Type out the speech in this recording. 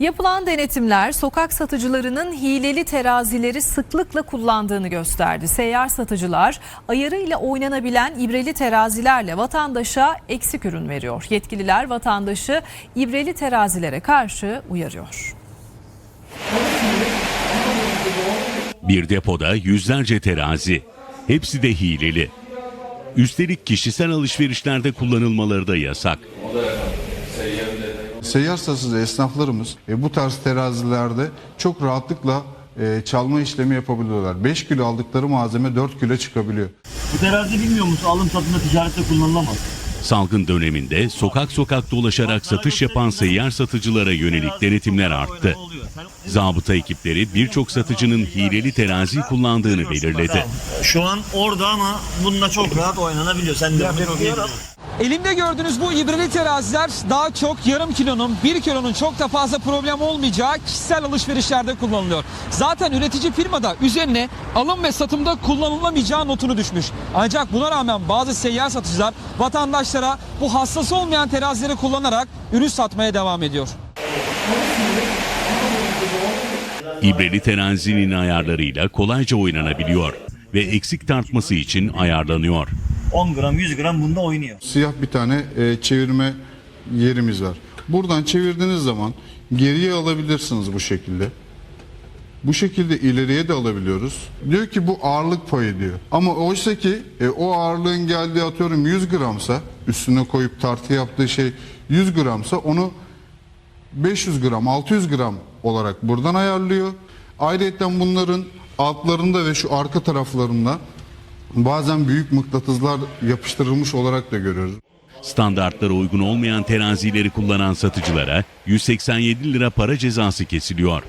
Yapılan denetimler sokak satıcılarının hileli terazileri sıklıkla kullandığını gösterdi. Seyyar satıcılar ayarıyla oynanabilen ibreli terazilerle vatandaşa eksik ürün veriyor. Yetkililer vatandaşı ibreli terazilere karşı uyarıyor. Bir depoda yüzlerce terazi. Hepsi de hileli. Üstelik kişisel alışverişlerde kullanılmaları da yasak. Seyyar satıcı esnaflarımız e, bu tarz terazilerde çok rahatlıkla e, çalma işlemi yapabiliyorlar. 5 kilo aldıkları malzeme 4 kilo çıkabiliyor. Bu terazi bilmiyor musun? Alım satımda ticarette kullanılamaz. Salgın döneminde sokak sokak dolaşarak satış yapan seyyar satıcılara yönelik denetimler arttı. Zabıta ekipleri birçok satıcının hileli terazi kullandığını belirledi. Şu an orada ama bununla çok rahat oynanabiliyor. Sen de bunu biliyorsun. Elimde gördüğünüz bu ibreli teraziler daha çok yarım kilonun, bir kilonun çok da fazla problem olmayacağı kişisel alışverişlerde kullanılıyor. Zaten üretici firmada üzerine alım ve satımda kullanılamayacağı notunu düşmüş. Ancak buna rağmen bazı seyyar satıcılar vatandaşlara bu hassas olmayan terazileri kullanarak ürün satmaya devam ediyor. İbreli terazinin ayarlarıyla kolayca oynanabiliyor ve eksik tartması için ayarlanıyor. 10 gram 100 gram bunda oynuyor. Siyah bir tane e, çevirme yerimiz var. Buradan çevirdiğiniz zaman geriye alabilirsiniz bu şekilde. Bu şekilde ileriye de alabiliyoruz. Diyor ki bu ağırlık payı diyor. Ama oysa ki e, o ağırlığın geldiği atıyorum 100 gramsa üstüne koyup tartı yaptığı şey 100 gramsa onu 500 gram 600 gram olarak buradan ayarlıyor. Ayrıca bunların altlarında ve şu arka taraflarında bazen büyük mıknatıslar yapıştırılmış olarak da görüyoruz. Standartlara uygun olmayan terazileri kullanan satıcılara 187 lira para cezası kesiliyor.